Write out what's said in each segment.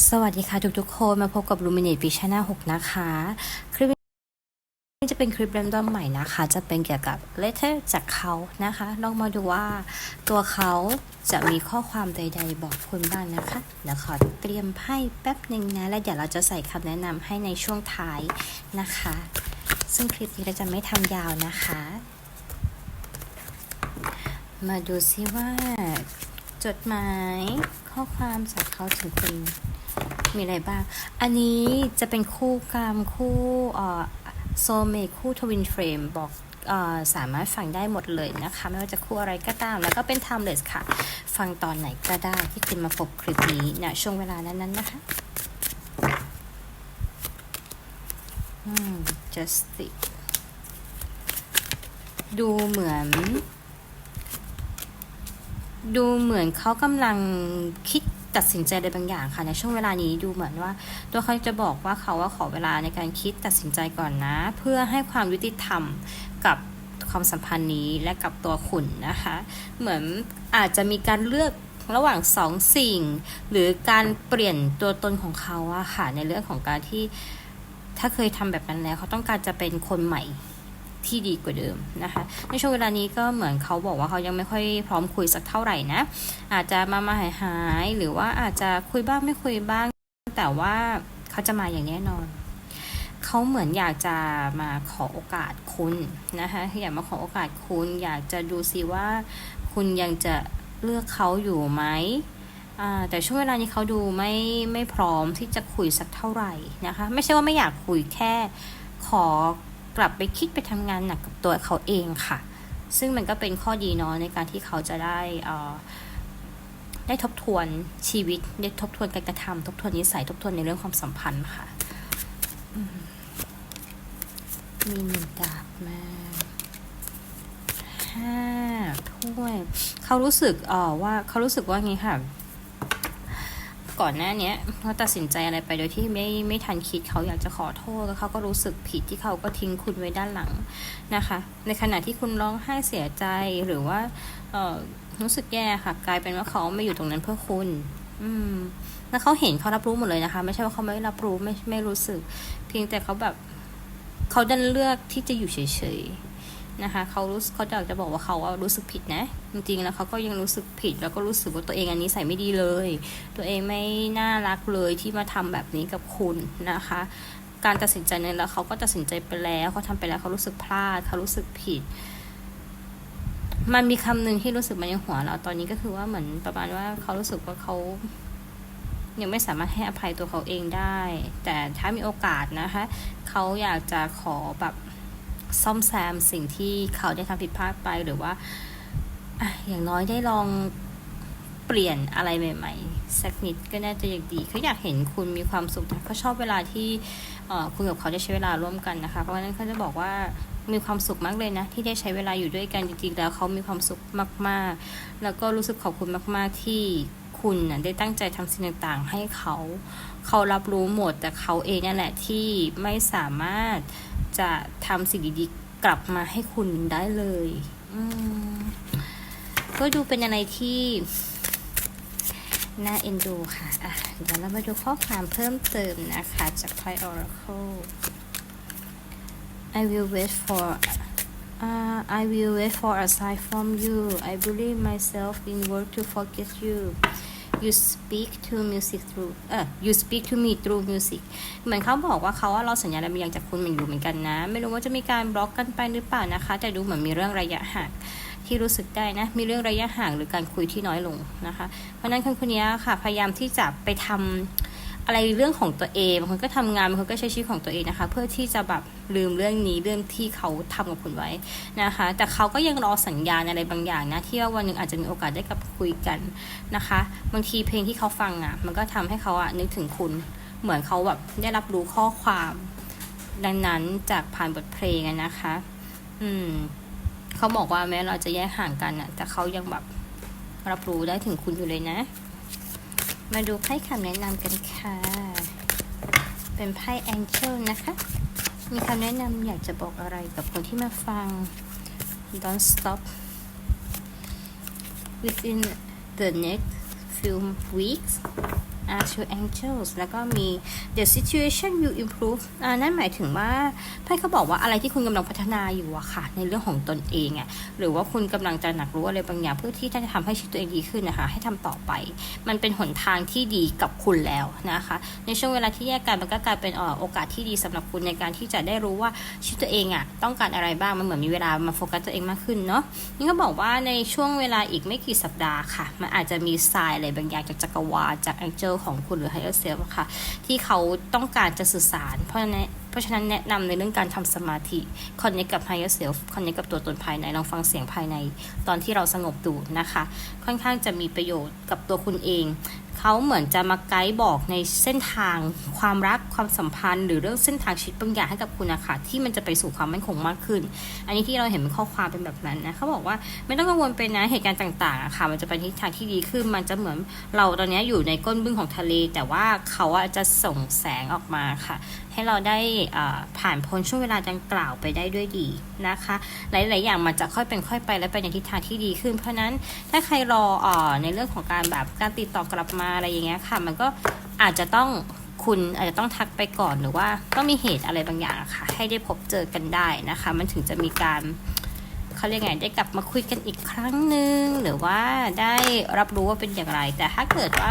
สวัสดีค่ะทุกๆคนมาพบกับ Luminate Vision หน้า6นะคะ คลิปนี้จะเป็นคลิปเริ่มต้นใหม่นะคะ จะเป็นเกี่ยวกับ letter จากเขานะคะลองมาดูว่าตัวเขาจะมีข้อความใด ๆ บอกคุณบ้างนะคะ เดี๋ยวขอเตรียมไพ่แป๊บหนึ่งนะ แล้วเดี๋ยวเราจะใส่คำแนะนำให้ในช่วงท้ายนะคะ ซึ่งคลิปนี้เราจะไม่ทำยาวนะคะ มาดูซิว่า จดหมายข้อความจากเขาถึงคุณมีอะไรบ้าง อันนี้จะเป็นคู่กรรมคู่โซเมคู่ทวินเฟรมบอกอสามารถฟังได้หมดเลยนะคะ ไม่ว่าจะคู่อะไรก็ตาม แล้วก็เป็น timeless ค่ะ ฟังตอนไหนก็ได้ที่คุณมาพบคลิปนี้ณช่วงเวลานั้นๆนะคะอืม justice ดูเหมือน ดูเหมือนเขากำลังคิดตัดสินใจอะไรบางอย่างค่ะ ในช่วงเวลานี้ดูเหมือนว่า ตัวเขาจะบอกว่าเขาว่าขอเวลาในการคิดตัดสินใจก่อนนะ เพื่อให้ความยุติธรรมกับความสัมพันธ์นี้และกับตัวคุณนะคะ เหมือนอาจจะมีการเลือกระหว่างสองสิ่ง หรือการเปลี่ยนตัวตนของเขาอะค่ะในเรื่องของการที่ถ้าเคยทำแบบนั้นแล้วเขาต้องการจะเป็นคนใหม่ ที่ดีกว่าเดิมนะคะ ในช่วงเวลานี้ก็เหมือนเขาบอกว่าเขายังไม่ค่อยพร้อมคุยสักเท่าไหร่นะ อาจจะมามาหายหายหรือว่าอาจจะคุยบ้างไม่คุยบ้าง แต่ว่าเขาจะมาอย่างแน่นอนเขาเหมือนอยากจะมาขอโอกาสคุณนะคะอยากมาขอโอกาสคุณ อยากจะดูซิว่าคุณยังจะเลือกเขาอยู่ไหมแต่ช่วงเวลานี้เขาดูไม่ไม่พร้อมที่จะคุยสักเท่าไหร่นะคะ ไม่ใช่ว่าไม่อยากคุยแค่ขอ กลับไปคิดไปทำงานหนักกับตัวเขาเองค่ะ ซึ่งมันก็เป็นข้อดีเนาะในการที่เขาจะได้ได้ทบทวนชีวิตได้ทบทวนการกระทำทบทวนนิสัยทบทวนในเรื่องความสัมพันธ์ค่ะ มีหนึ่งดาบมาห้าถ้วยเขารู้สึกอ๋อว่าเขารู้สึกว่าไงค่ะ ก่อนหน้าเนี้ยเขาตัดสินใจอะไรไปโดยที่ไม่ไม่ทันคิดเขาอยากจะขอโทษแล้วเขาก็รู้สึกผิดที่เขาก็ทิ้งคุณไว้ด้านหลังนะคะ ในขณะที่คุณร้องไห้เสียใจหรือว่าเออรู้สึกแย่ค่ะ กลายเป็นว่าเขาไม่อยู่ตรงนั้นเพื่อคุณ อืมแล้วเขาเห็นเขารับรู้หมดเลยนะคะ ไม่ใช่ว่าเขาไม่รับรู้ไม่ไม่รู้สึก เพียงแต่เขาแบบเขาดันเลือกที่จะอยู่เฉยๆ นะคะเขารู้เขาอยากจะบอกว่าเขาว่ารู้สึกผิดนะ จริงๆแล้วเขาก็ยังรู้สึกผิด แล้วก็รู้สึกว่าตัวเองอันนี้ใส่ไม่ดีเลย ตัวเองไม่น่ารักเลยที่มาทำแบบนี้กับคุณนะคะ การตัดสินใจนั้นแล้วเขาก็ตัดสินใจไปแล้วเขาทาไปแล้วเขารู้สึกพลาดเขารู้สึกผิด มันมีคำหนึ่งที่รู้สึกมันยังหัวเราตอนนี้ก็คือว่าเหมือนประมาณว่าเขารู้สึกว่าเขายังไม่สามารถให้อภัยตัวเขาเองได้ แต่ถ้ามีโอกาสนะคะเขาอยากจะขอแบบ ซ่อมแซมสิ่งที่เขาได้ทำผิดพลาดไปหรือว่าอย่างน้อยได้ลองเปลี่ยนอะไรใหม่ ๆ สักนิดก็น่าจะยังดีเขาอยากเห็นคุณมีความสุขเขาชอบเวลาที่คุณกับเขาได้ใช้เวลาร่วมกันนะคะ เพราะฉะนั้นเขาจะบอกว่ามีความสุขมากเลยนะ ที่ได้ใช้เวลาอยู่ด้วยกันจริงๆแล้วเขามีความสุขมากๆ แล้วก็รู้สึกขอบคุณมาก ๆ ที่คุณนะได้ตั้งใจทำสิ่งต่างๆ ให้เขา เขารับรู้หมดแต่เขาเองนี่นแหละที่ไม่สามารถ จะทำสิ่งดีๆกลับมาให้คุณได้เลยก็ดูเป็นอะไรที่น่าเอ็นดูค่ะอะ เดี๋ยวเรามาดูข้อความเพิ่มเติมนะคะ จากไพ่ Oracle I will wait for uh, I will wait for a sign from you I believe myself in work to forget you you speak to music through เออ you speak to me through music เหมือนเขาบอกว่าเขาว่าเราสัญญาอะไรบางอย่างจากคุณมันอยู่เหมือนกันนะ ไม่รู้ว่าจะมีการบล็อกกันไปหรือเปล่านะคะ แต่ดูเหมือนมีเรื่องระยะห่างที่รู้สึกได้นะ มีเรื่องระยะห่างหรือการคุยที่น้อยลงนะคะ เพราะนั้นคนคนนี้ค่ะ พยายามที่จะไปทำ อะไรเรื่องของตัวเองบางคนก็ทำงานบางคนก็ใช้ชีวิตของตัวเองนะคะ เพื่อที่จะแบบลืมเรื่องนี้เรื่องที่เขาทำกับคุณไว้นะคะ แต่เขาก็ยังรอสัญญาณอะไรบางอย่างนะที่ว่าวันหนึ่งอาจจะมีโอกาสได้กับคุยกันนะคะ บางทีเพลงที่เขาฟังอะ มันก็ทำให้เขาอะนึกถึงคุณ เหมือนเขาแบบได้รับรู้ข้อความ ดังนั้นจากผ่านบทเพลงนะคะ อืมเขาบอกว่าแม้เราจะแยกห่างกันอะ แต่เขายังแบบรับรู้ได้ถึงคุณอยู่เลยนะ มาดูไพ่คำแนะนำกันค่ะ เป็นไพ่แองเจิลนะคะ มีคำแนะนำอยากจะบอกอะไรกับคนที่มาฟัง Don't stop within the next few weeks Archer Angels แล้วก็มี the situation will improve อ่านั่นหมายถึงว่าไพ่เขาบอกว่าอะไรที่คุณกำลังพัฒนาอยู่อะค่ะ ในเรื่องของตนเองอะหรือว่าคุณกำลังจะหนักรู้อะไรบางอย่างเพื่อที่จะทำให้ชีวิตตัวเองดีขึ้นนะคะ ให้ทำต่อไป มันเป็นหนทางที่ดีกับคุณแล้วนะคะ ในช่วงเวลาที่แยกกันมันก็กลายเป็นอ่อโอกาสที่ดีสำหรับคุณในการที่จะได้รู้ว่าชีวิตตัวเองอะต้องการอะไรบ้าง มันเหมือนมีเวลามาโฟกัสตัวเองมากขึ้นเนาะ นี่ก็บอกว่าในช่วงเวลาอีกไม่กี่สัปดาห์ค่ะ มันอาจจะมีทรายอะไรบางอย่างจากจักรวาลจากแองเจิลของคุณหรือไฮเออร์เซลค่ะ ที่เขาต้องการจะสื่อสาร เพราะฉะนั้นเพราะฉะนั้นแนะนำในเรื่องการทำสมาธิคอนเนคกับ higher self คอนเนคกับตัวตนภายในลองฟังเสียงภายใน ตอนที่เราสงบดูนะคะ ค่อนข้างจะมีประโยชน์กับตัวคุณเอง เขาเหมือนจะมาไกด์บอกในเส้นทางความรักความสัมพันธ์ หรือเรื่องเส้นทางชีวิตบางอย่างให้กับคุณนะคะที่มันจะไปสู่ความมั่นคงมากขึ้น อันนี้ที่เราเห็นเป็นข้อความเป็นแบบนั้นนะเขาบอกว่าไม่ต้องกังวลไปนะเหตุการณ์ต่างๆอะค่ะ มันจะไปทิศทางที่ดีขึ้นมันจะเหมือนเราตอนนี้อยู่ในก้นบึ้งของทะเล แต่ว่าเขาอะจะส่งแสงออกมาค่ะให้เราได้ผ่านพ้นช่วงเวลาดังกล่าวไปได้ด้วยดีนะคะ หลาย ๆ อย่างมันจะค่อยเป็นค่อยไปและไปในทิศทางที่ดีขึ้น เพราะนั้นถ้าใครรออในเรื่องของการแบบการติดต่อกลับมาอะไรอย่างเงี้ยค่ะ มันก็อาจจะต้องคุณอาจจะต้องทักไปก่อนหรือว่าต้องมีเหตุอะไรบางอย่างค่ะ ให้ได้พบเจอกันได้นะคะ มันถึงจะมีการเขาเรียกไงได้กลับมาคุยกันอีกครั้งหนึ่งหรือว่าได้รับรู้ว่าเป็นอย่างไร แต่ถ้าเกิดว่า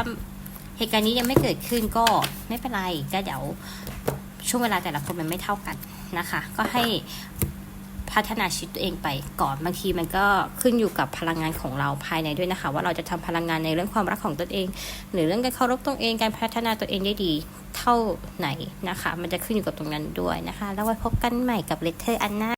เหตุการณ์นี้ยังไม่เกิดขึ้นก็ไม่เป็นไรก็เดี๋ยว ช่วงเวลาแต่ละคนมันไม่เท่ากันนะคะ ก็ให้พัฒนาชีวิตตัวเองไปก่อนบางทีมันก็ขึ้นอยู่กับพลังงานของเราภายในด้วยนะคะ ว่าเราจะทำพลังงานในเรื่องความรักของตนเอง หรือเรื่องการเคารพตัวเองการพัฒนาตัวเองได้ดีเท่าไหนนะคะ มันจะขึ้นอยู่กับตรงนั้นด้วยนะคะ แล้วไว้พบกันใหม่กับเลเทอร์อันนา